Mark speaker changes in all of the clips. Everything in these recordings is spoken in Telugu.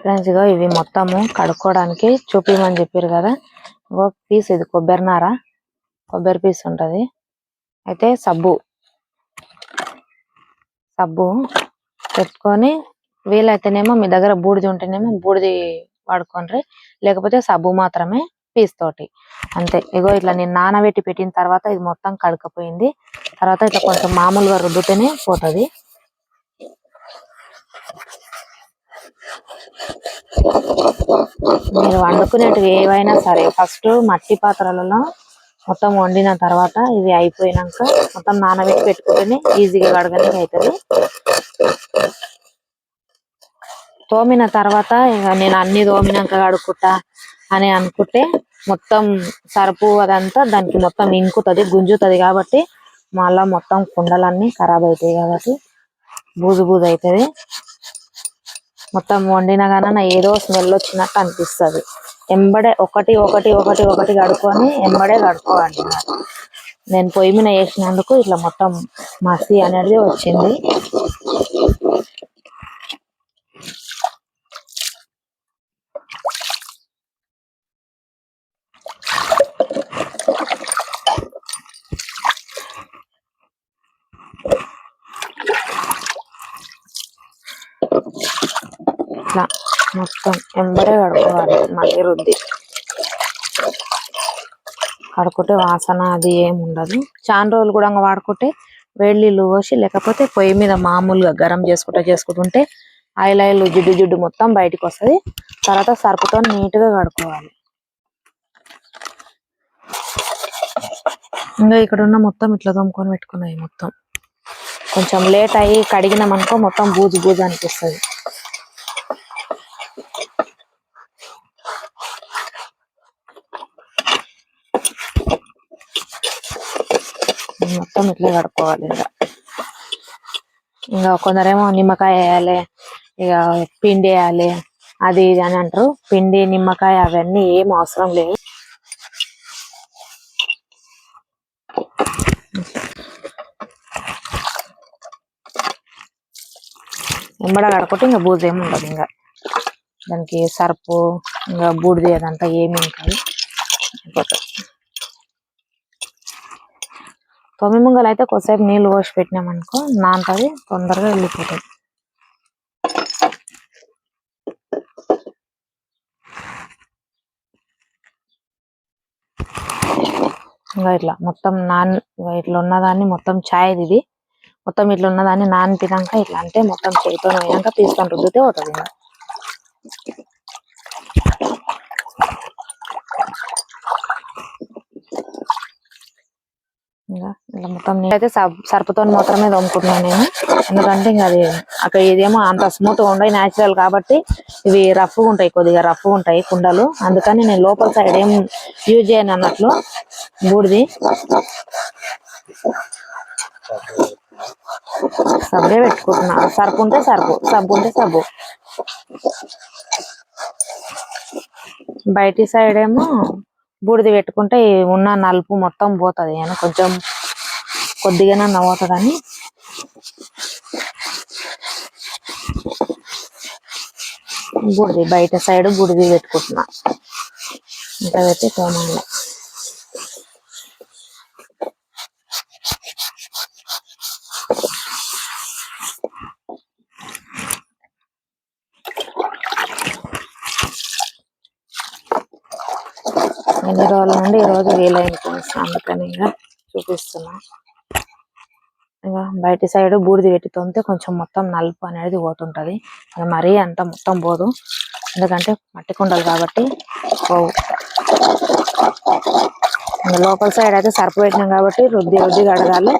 Speaker 1: ఫ్రెండ్స్ ఇగో ఇవి మొత్తము కడుక్కోవడానికి చూపించమని చెప్పారు కదా. ఇగో పీస్ ఇది కొబ్బరి నార. కొబ్బరి పీస్ ఉంటది. అయితే సబ్బు. సబ్బు పెట్టుకొని వీలైతేనేమో మీ దగ్గర బూడిది ఉంటేనేమో బూడిది వాడుకోండి లేకపోతే సబ్బు మాత్రమే పీస్ తోటి. అంతే. ఇగో ఇట్లా నేను నానబెట్టి పెట్టిన తర్వాత ఇది మొత్తం కడకపోయింది తర్వాత ఇట్లా కొంచెం మామూలుగా రుద్దుతేనే పోతది. మీరు వండుకునేటివి ఏవైనా సరే. ఫస్ట్ మట్టి పాత్రలలో మొత్తం వండిన తర్వాత ఇది అయిపోయినాక మొత్తం నానబెట్టి పెట్టుకుంటేనే ఈజీగా కడగడానికి అవుతుంది తోమిన తర్వాత ఇక నేను అన్ని తోమినాక కడుక్కుంటా అని అనుకుంటే మొత్తం సరుపు అదంతా దానికి మొత్తం ఇంకుతుంది గుంజుతుంది కాబట్టి మళ్ళా మొత్తం కుండలన్నీ ఖరాబ్ అవుతాయి కాబట్టి బూజు బూజు అవుతుంది మొత్తం వండిన నా ఏదో స్మెల్ వచ్చినట్టు అనిపిస్తది. ఎంబడే ఒకటి ఒకటి ఒకటి ఒకటి కడుక్కొని ఎంబడే కడుక్కోవాలి నేను పొయ్యి మీద వేసినందుకు ఇట్లా మొత్తం మసి అనేది వచ్చింది. ఇట్లా మొత్తం ఎంబడే కడుక్కోవాలి మళ్ళీ రుద్ది. కడుక్కుంటే వాసన అది ఏం ఉండదు. చాలా రోజులు కూడా వాడుకుంటే వేడి పోసి లేకపోతే పొయ్యి మీద మామూలుగా గరం చేసుకుంటా చేసుకుంటుంటే ఆయిల్ ఆయిల్ జిడ్డు జిడ్డు మొత్తం బయటకు వస్తది. తర్వాత సరుపుతో నీట్గా కడుక్కోవాలి. ఇంకా ఇక్కడ ఉన్న మొత్తం ఇట్లా తోముకొని పెట్టుకున్నాయి మొత్తం. కొంచెం లేట్ అయ్యి కడిగినామనుకో మొత్తం బూజు బూజు అనిపిస్తది. మొత్తం ఇట్లా కడుక్కోవాలి ఇంకా ఇంకా కొందరేమో నిమ్మకాయ వేయాలి ఇక పిండి వేయాలి అది ఇది అని అంటారు పిండి నిమ్మకాయ అవన్నీ ఏం అవసరం లేదు ఎంబడ కడుకుంటే ఇంకా బూజు ఏమి ఉండదు ఇంకా దానికి సర్పు ఇంకా బూడిది అదంతా ఏమి కాదు అయిపోతుంది తొమ్మిది ముంగలు అయితే కొద్దిసేపు నీళ్ళు పోసి పెట్టినామనుకో నాంతది తొందరగా వెళ్ళిపోతుంది ఇంకా ఇట్లా మొత్తం నాన్ ఇంకా ఇట్లా ఉన్నదాన్ని మొత్తం ఛాయ్ ఇది. మొత్తం ఇట్లా ఉన్నదాన్ని నానిపినాక ఇట్లా అంటే మొత్తం చేతితో పోయాక తీసుకొని రుద్దితే పోతుంది ఇంకా మొత్తం నేనైతే సర్పుతో మాత్రమే తోముకుంటున్నాను నేను. ఎందుకంటే ఇంకా అది అక్కడ ఇదేమో అంత స్మూత్గా ఉండవు న్యాచురల్ కాబట్టి ఇవి రఫ్గా ఉంటాయి కొద్దిగా రఫ్గా ఉంటాయి కుండలు. అందుకని నేను లోపల సైడ్ ఏం యూజ్ చేయను అన్నట్లు బూడిది. సబ్బే పెట్టుకుంటున్నా. సర్పు ఉంటే సర్పు సబ్బు ఉంటే సబ్బు. బయటి సైడ్ ఏమో బూడిది పెట్టుకుంటే ఉన్న నలుపు మొత్తం పోతుంది. నేను కొంచెం కొద్దిగానే నవ్వుతుందని. బూడిది బయట సైడ్ గుడిది పెట్టుకుంటున్నా. ఇంకా పెట్టి తోమాలి. ఎన్ని రోజుల నుండి ఈరోజు రోజు వీలైంది అందుకని ఇంకా చూపిస్తున్నా. ఇంకా బయట సైడ్ బూడిది పెట్టి తోమితే కొంచెం మొత్తం నలుపు అనేది పోతుంటది. అది మరీ అంత మొత్తం పోదు. ఎందుకంటే మట్టి కుండలు కాబట్టి పోవు. లోపల సైడ్ అయితే సరుపు పెట్టినాం కాబట్టి రుద్ది రుద్ది కడగాలి.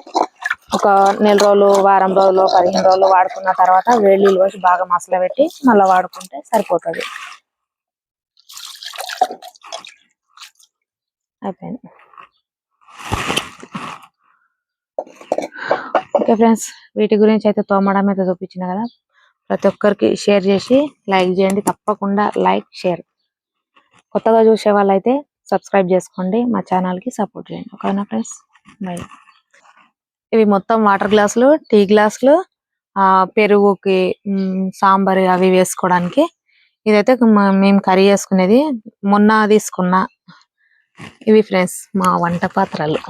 Speaker 1: ఒక నెల రోజులు వారం రోజులు పదిహేను రోజులు వాడుకున్న తర్వాత వేళ్ళు నీళ్ళు బాగా మసల పెట్టి మళ్ళీ వాడుకుంటే సరిపోతుంది. అయిపోయింది. ఓకే ఫ్రెండ్స్ వీటి గురించి అయితే తోమడం అయితే చూపించిన కదా. ప్రతి ఒక్కరికి షేర్ చేసి లైక్ చేయండి. తప్పకుండా లైక్ షేర్ కొత్తగా చూసే వాళ్ళైతే సబ్స్క్రైబ్ చేసుకోండి. మా ఛానల్కి సపోర్ట్ చేయండి. ఓకేనా ఫ్రెండ్స్ బై ఇవి మొత్తం వాటర్ గ్లాసులు టీ గ్లాసులు ఆ పెరుగుకి సాంబార్ అవి వేసుకోవడానికి. ఇదైతే మేము కర్రీ చేసుకునేది మొన్న తీసుకున్న ఇవి ఫ్రెండ్స్ మా వంట పాత్రలు.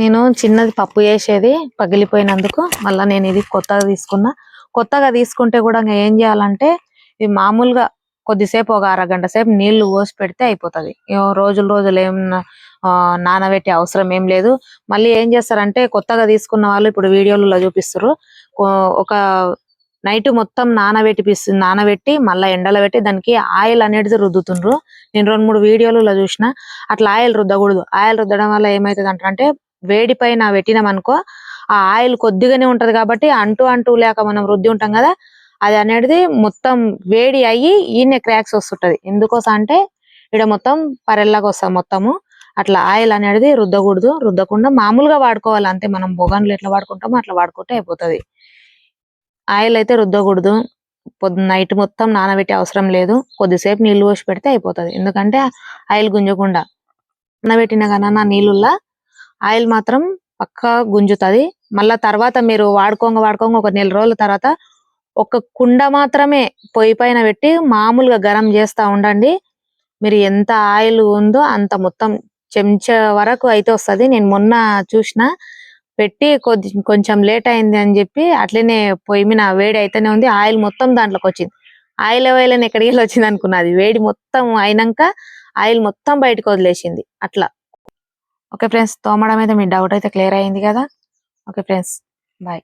Speaker 1: నేను చిన్నది పప్పు చేసేది పగిలిపోయినందుకు మళ్ళీ నేను ఇది కొత్తగా తీసుకున్నా. కొత్తగా తీసుకుంటే కూడా ఇంకా ఏం చేయాలంటే ఇది మామూలుగా కొద్దిసేపు ఒక అరగంట సేపు నీళ్ళు పోసి పెడితే అయిపోతది. రోజులు రోజులు ఏం ఆ, నానబెట్టే అవసరం ఏం లేదు. మళ్ళీ ఏం చేస్తారంటే కొత్తగా తీసుకున్న వాళ్ళు ఇప్పుడు వీడియోలలో చూపిస్తారు ఒక నైట్ మొత్తం నానబెట్టి నానబెట్టి మళ్ళీ ఎండలో పెట్టి దానికి ఆయిల్ అనేది రుద్దుతుండ్రు. నేను రెండు మూడు వీడియోలలో చూసిన. అట్లా ఆయిల్ రుద్దకూడదు. ఆయిల్ రుద్దడం వల్ల ఏమవుతుంది అంటే వేడి పైన పెట్టినామనుకో ఆ ఆయిల్ కొద్దిగానే ఉంటది కాబట్టి అంటూ అంటూ లేక మనం రుద్ది ఉంటాం కదా అది అనేది మొత్తం వేడి అయ్యి ఈయన క్రాక్స్ వస్తుంటది. ఎందుకోసం అంటే ఇక్కడ మొత్తం పరెల్లాగా వస్తుంది మొత్తము. అట్లా ఆయిల్ అనేది రుద్దకూడదు. రుద్దకుండా మామూలుగా వాడుకోవాలి. అంతే మనం బొగన్లు ఎట్లా వాడుకుంటామో అట్లా వాడుకుంటే అయిపోతది. ఆయిల్ అయితే రుద్దకూడదు. పొద్దు నైట్ మొత్తం నానబెట్టే అవసరం లేదు. కొద్దిసేపు నీళ్ళు పోసి పెడితే అయిపోతుంది. ఎందుకంటే ఆయిల్ గుంజకుండా. నానబెట్టిన కన్నా నీళ్ళుల్లా ఆయిల్ మాత్రం పక్కా గుంజుతది. మళ్ళా తర్వాత మీరు వాడుకోంగ వాడుకోంగ ఒక నెల రోజుల తర్వాత ఒక కుండ మాత్రమే పొయ్యి పైన పెట్టి మామూలుగా గరం చేస్తా ఉండండి. మీరు ఎంత ఆయిల్ ఉందో అంత మొత్తం చెంచా వరకు అయితే వస్తది. నేను మొన్న చూసిన పెట్టి కొద్ది కొంచెం లేట్ అయింది అని చెప్పి అట్లనే పొయ్యి మీద వేడి అయితేనే ఉంది. ఆయిల్ మొత్తం దాంట్లోకి వచ్చింది. ఆయిల్ ఆయిల్ అని ఎక్కడికి వెళ్ళి వచ్చింది అనుకున్నది వేడి మొత్తం అయినాక ఆయిల్ మొత్తం బయటకు వదిలేసింది. అట్లా. ఓకే ఫ్రెండ్స్ తోమడం అయితే మీ డౌట్ అయితే క్లియర్ అయింది కదా? Okay friends bye.